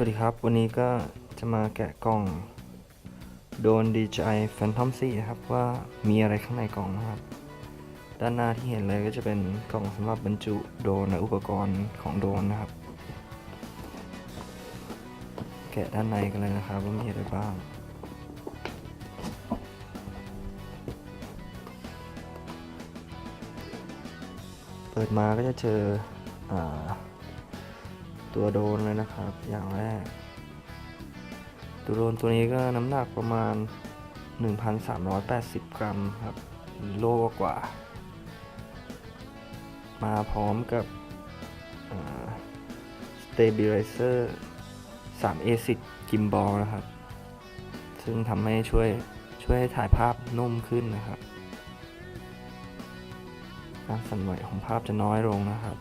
วัสดีครับ วันนี้ก็จะมาแกะกล่องโดน DJI Phantom 4นะครับ ว่ามีอะไรข้างในกล่องนะครับ ด้านหน้าที่เห็นเลยก็จะเป็นกล่องสำหรับบรรจุโดนและอุปกรณ์ของโดนนะครับ แกะด้านในกันเลยนะครับว่ามีอะไรบ้างเปิดมาก็จะเจออา ตัวโดรนเลยนะครับ อย่างแรก ตัวโดรนตัวนี้ก็น้ำหนักประมาณ 1,380 กรัมครับโลกว่า มาพร้อมกับอ่า stabilizer 3 a 10 gimbal นะครับ ซึ่งทำให้ช่วยช่วยให้ถ่ายภาพนุ่มขึ้นนะครับการสั่นไหวของภาพจะน้อยลงนะครับ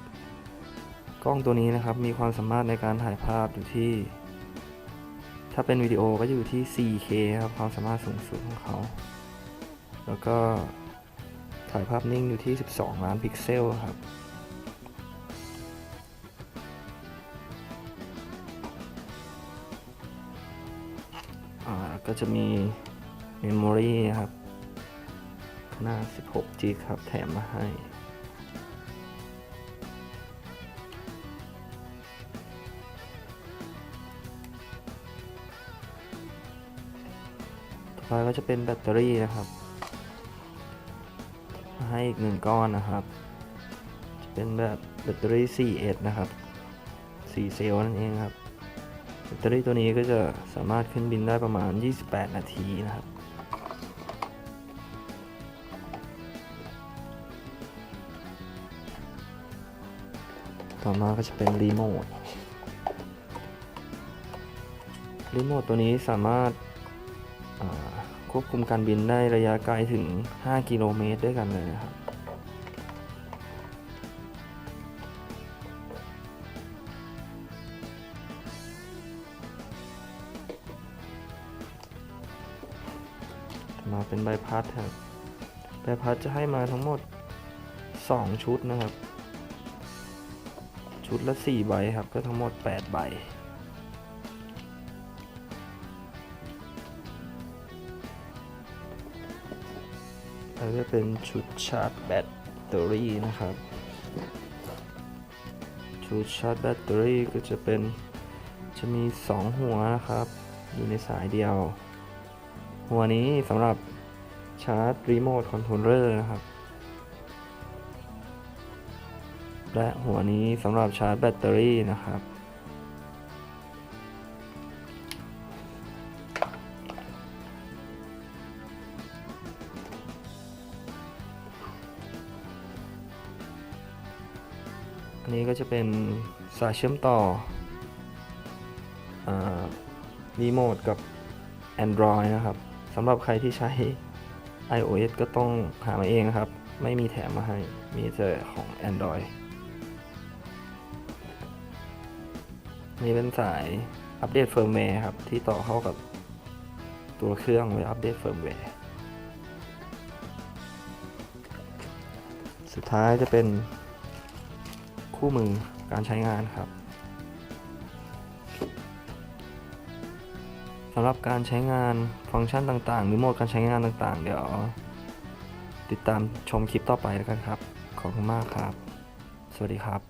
ล้องตัวนี้นะครับมีความสามารถในการถ่ายภาพอยู่ที่ ถ้าเป็นวิดีโอก็อยู่ที่ 4K ครับความสามารถสูงสุดของเขา แล้วก็ถ่ายภาพนิ่งอยู่ที่ 12 ล้านพิกเซลครับก็จะมี Memory นะครับ ขนาด 16 g ครับ แถมมาให้ ต่อไปก็จะเป็นแบตเตอรี่นะครับ ให้อีกหนึ่งก้อนนะครับ จะเป็นแบบแบตเตอรี่ 4S นะครับ 4 เซลล์นั่นเองครับ แบตเตอรี่ตัวนี้ก็จะสามารถขึ้นบินได้ประมาณ 28 นาทีนะครับต่อมาก็จะเป็นรีโมท รีโมทตัวนี้สามารถา ควบคุมการบินได้ระยะไกลถึง 5 กิโลเมตรด้วยกันเลยนะครับมาเป็นใบพัดครับ ใบพัดจะให้มาทั้งหมด 2 ชุดนะครับ ชุดละ 4 ใบครับ ก็ทั้งหมด 8 ใบ แล้วก็เป็นชุดชาร์จแบตเตอรี่นะครับ ชุดชาร์จแบตเตอรี่ก็จะเป็นจะมี 2 หัวนะครับ อยู่ในสายเดียว หัวนี้สำหรับชาร์จรีโมทคอนโทรลเลอร์นะครับ และหัวนี้สำหรับชาร์จแบตเตอรี่นะครับ อันนี้ก็จะเป็นสายเชื่อมต่อรีโมทกับ Android นะครับสำหรับใครที่ใช้ iOS ก็ต้องหามาเองนะครับ ไม่มีแถมมาให้ มีแต่ของ Android นี่เป็นสายอัปเดตเฟิร์มแวร์ครับ ที่ต่อเข้ากับตัวเครื่องไว้อัปเดตเฟิร์มแวร์ สุดท้ายจะเป็น คู่มือการใช้งานครับสำหรับการใช้งานฟังก์ชันต่างๆ หรือโหมดการใช้งานต่างๆ เดี๋ยว ติดตามชมคลิปต่อไปแล้วกันครับ ขอบคุณมากครับ สวัสดีครับ